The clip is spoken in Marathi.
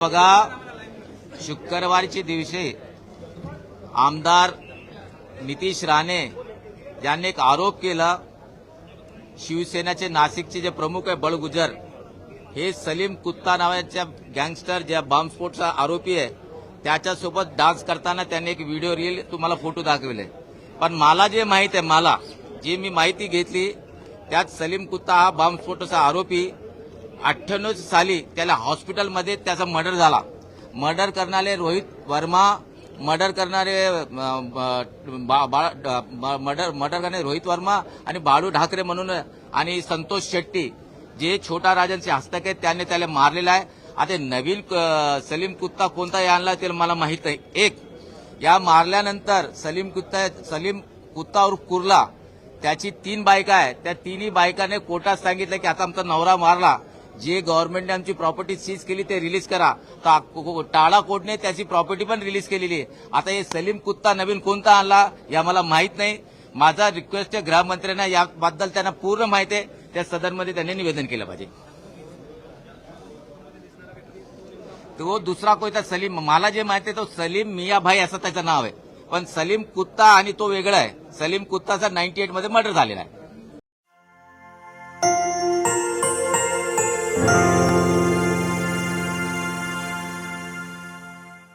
बघा शुक्रवारच्या दिवशी आमदार नितीश राणे यांनी एक आरोप केला शिवसेनेचे नाशिकचे जे प्रमुख आहे बळगुजर हे सलीम कुत्ता नावाच्या गँगस्टर ज्या बॉम्बस्फोटचा आरोपी आहे त्याच्यासोबत डान्स करताना त्यांनी एक व्हिडिओ रील तुम्हाला फोटो दाखविले. पण मला जे माहीत आहे मला जी मी माहिती घेतली त्यात सलीम कुत्ता हा बॉम्बस्फोटाचा आरोपी अठ्ठ्याण्णव साली त्याला हॉस्पिटलमध्ये त्याचा मर्डर झाला. मर्डर करणारे रोहित वर्मा मर्डर करणारे बा- बा- ब- मर्डर मर्डर करणारे रोहित वर्मा आणि बाळू ढाकरे म्हणून आणि संतोष शेट्टी जे छोटा राजांचे हस्तक आहेत त्याने त्याला मारलेला आहे. आता नवीन सलीम कुत्ता कोणता आणला ते मला माहीत नाही. एक या मारल्यानंतर सलीम कुत्ता सलीम कुत्ता और कुर्ला. त्याची तीन बायका आहे त्या तिन्ही बायकाने कोर्टात सांगितलं की आता आमचा नवरा मारला. जे गव्हर्नमेंटने आमची प्रॉपर्टी सीज केली ते रिलीज करा. तर टाळा कोर्टने त्याची प्रॉपर्टी पण रिलीज केलेली आहे. आता हे सलीम कुत्ता नवीन कोणता आणला या मला माहीत नाही. माझा रिक्वेस्ट आहे गृहमंत्र्यांना याबद्दल त्यांना पूर्ण माहिती आहे. त्या सदनमध्ये त्यांनी निवेदन केलं पाहिजे. तो दुसरा कोणता सलीम मला जे माहिती आहे तो सलीम मियाभाई असं त्याचं नाव आहे. पण सलीम कुत्ता आणि तो वेगळा आहे. सलीम कुत्ताचा नाईन्टी एटमध्ये मर्डर झालेला आहे.